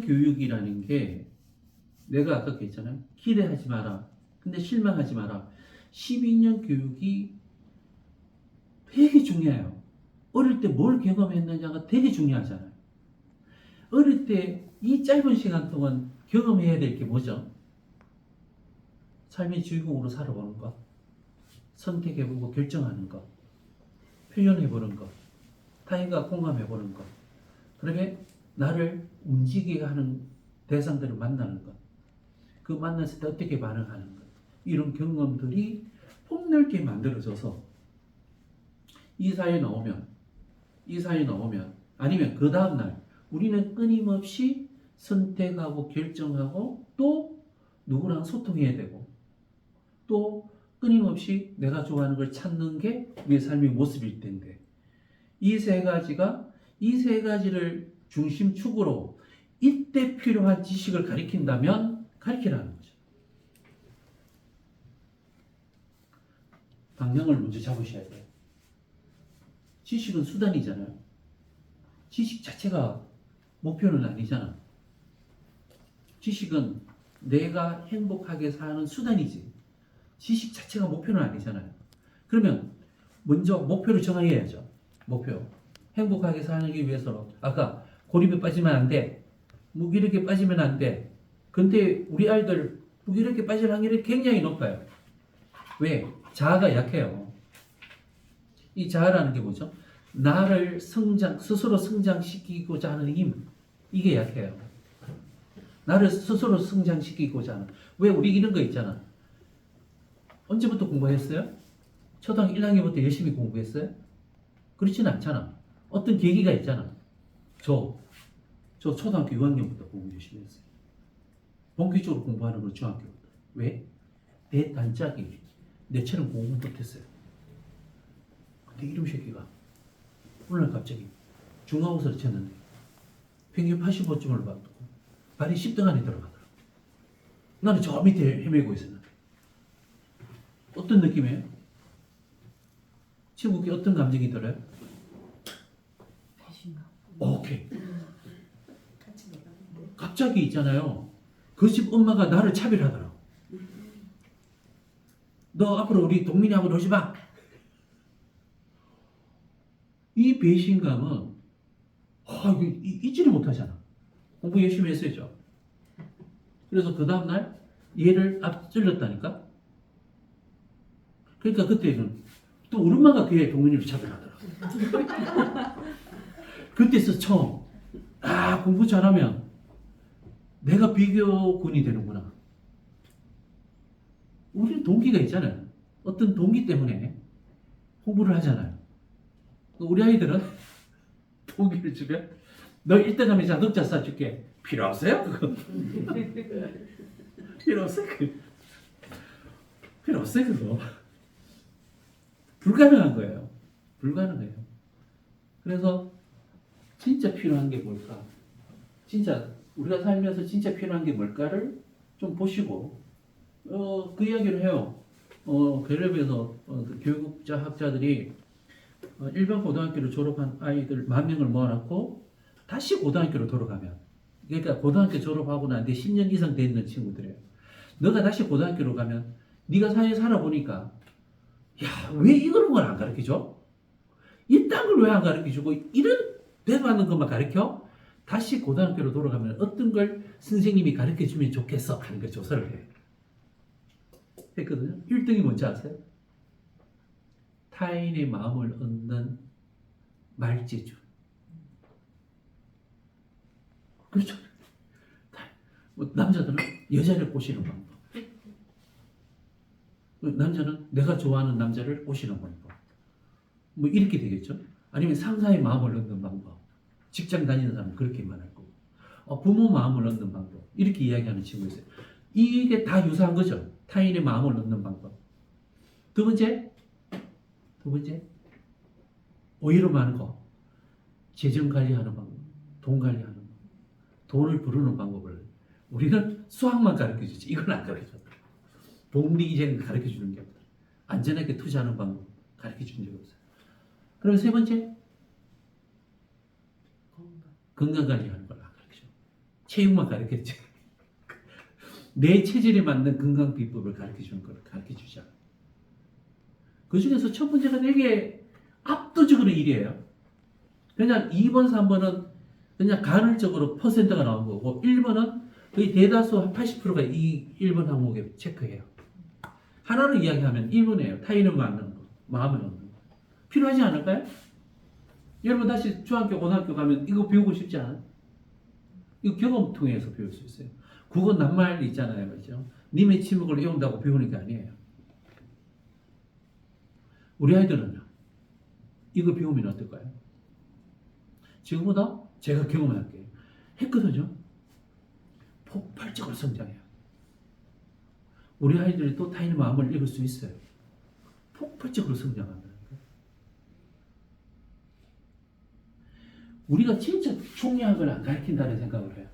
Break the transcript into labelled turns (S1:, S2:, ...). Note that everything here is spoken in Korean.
S1: 교육이라는 게 내가 아까 그랬잖아요. 기대하지 마라. 근데 실망하지 마라. 12년 교육이 되게 중요해요. 어릴 때 뭘 경험했느냐가 되게 중요하잖아요. 어릴 때 이 짧은 시간 동안 경험해야 될 게 뭐죠? 삶의 주인공으로 살아보는 것, 선택해보고 결정하는 것, 표현해보는 것, 타인과 공감해보는 것, 그다음에 나를 움직이게 하는 대상들을 만나는 것, 그 만났을 때 어떻게 반응하는 것, 이런 경험들이 폭넓게 만들어져서 이 사회에 나오면, 이 사회에 나오면, 아니면 그 다음날 우리는 끊임없이 선택하고 결정하고 또 누구랑 소통해야 되고 또 끊임없이 내가 좋아하는 걸 찾는 게 우리의 삶의 모습일 텐데 이 세 가지가 이 세 가지를 중심축으로 이때 필요한 지식을 가리킨다면 가리키라는 거죠. 방향을 먼저 잡으셔야 돼요. 지식은 수단이잖아요. 지식 자체가 목표는 아니잖아. 지식은 내가 행복하게 사는 수단이지. 지식 자체가 목표는 아니잖아요. 그러면 먼저 목표를 정해야죠. 목표. 행복하게 살기 위해서는 아까 고립에 빠지면 안 돼. 무기력에 빠지면 안 돼. 근데 우리 아이들 무기력에 빠질 확률이 굉장히 높아요. 왜? 자아가 약해요. 이 자아라는 게 뭐죠? 나를 성장, 스스로 성장시키고자 하는 힘. 이게 약해요. 나를 스스로 성장시키고자 하는. 왜 우리 이런 거 있잖아. 언제부터 공부했어요? 초등학교 1학년부터 열심히 공부했어요? 그렇지는 않잖아. 어떤 계기가 있잖아. 저, 저 초등학교 6학년부터 공부 열심히 했어요. 본격적으로 공부하는 건 중학교부터. 왜? 내 단짝이 내처럼 공부 못했어요. 근데 이름 새끼가 오늘 갑자기 중간고사를 쳤는데 평균 85점을 받고 발이 10등 안에 들어가더라고. 나는 저 밑에 헤매고 있었는데 어떤 느낌이에요? 친구께 어떤 감정이 들어요?
S2: 배신감.
S1: 오케이. 갑자기 있잖아요. 그 집 엄마가 나를 차별하더라고. 너 앞으로 우리 동민이하고 놀지 마. 이 배신감은 아, 이거 이- 잊지를 못하잖아. 공부 열심히 했어야죠. 그래서 그 다음날 얘를 앞질렀다니까. 그러니까 그때는 또 우리 엄마가 걔 동민이를 차별하더라고. 그때서 처음 아 공부 잘하면 내가 비교군이 되는구나. 우리는 동기가 있잖아요. 어떤 동기 때문에 공부를 하잖아요. 우리 아이들은 동기를 주면 너 1등 하면 자동차 사줄게. 필요 없어요? 필요 없어요? 그. 필요 없어요 그거. 불가능한 거예요. 불가능해요. 그래서 진짜 필요한 게 뭘까? 진짜 우리가 살면서 진짜 필요한 게 뭘까를 좀 보시고 어, 그 이야기를 해요. 어, 갤럽에서 어, 그 교육자 학자들이 어, 일반 고등학교를 졸업한 아이들 만 명을 모아놓고 다시 고등학교로 돌아가면 그러니까 고등학교 졸업하고 난 뒤에 10년 이상 돼 있는 친구들이에요. 너가 다시 고등학교로 가면 네가 사회에 살아보니까 야 왜 이런 걸 안 가르쳐줘? 이딴 걸 왜 안 가르쳐주고 이런 대받는 것만 가르쳐? 다시 고등학교로 돌아가면 어떤 걸 선생님이 가르쳐 주면 좋겠어 하는 걸 조사를 해. 했거든요. 1등이 뭔지 아세요? 타인의 마음을 얻는 말재주. 그렇죠. 타- 뭐 남자들은 여자를 꼬시는 방법. 남자는 내가 좋아하는 남자를 꼬시는 방법. 뭐 이렇게 되겠죠. 아니면 상사의 마음을 얻는 방법. 직장 다니는 사람은 그렇게 말할 거고. 어, 부모 마음을 얻는 방법. 이렇게 이야기하는 친구 있어요. 이게 다 유사한 거죠. 타인의 마음을 얻는 방법. 두 번째, 두 번째, 오히려 많은 거. 재정 관리하는 방법, 돈 관리하는 방법, 돈을 부르는 방법을 우리는 수학만 가르쳐 주지. 이건 안 가르쳐 줘. 복리 이제는 가르쳐 주는 게 없다. 안전하게 투자하는 방법 가르쳐 준 적이 없어요. 그럼 세 번째,
S2: 건강.
S1: 건강 관리하는 걸 안 가르쳐. 체육만 가르쳤지. 내 체질에 맞는 건강 비법을 가르쳐 주는 걸 가르쳐 주자. 그 중에서 첫 문제가 되게 압도적으로 1이에요. 그냥 2번, 3번은 그냥 간헐적으로 퍼센트가 나온 거고 1번은 거의 대다수 한 80%가 이 1번 항목에 체크해요. 하나로 이야기하면 1번이에요. 타인을 맞는 거, 마음을 얻는 거. 필요하지 않을까요? 여러분 다시 중학교, 고등학교 가면 이거 배우고 싶지 않아요? 이거 경험 통해서 배울 수 있어요. 국어 낱말 있잖아요. 그렇죠? 님의 침묵을 외운다고 배우는 게 아니에요. 우리 아이들은요. 이거 배우면 어떨까요? 지금보다 제가 경험할 게 했거든요. 폭발적으로 성장해요. 우리 아이들이 또 타인의 마음을 읽을 수 있어요. 폭발적으로 성장한다는 거예요. 우리가 진짜 중요한 걸 안 가르친다는 생각을 해요.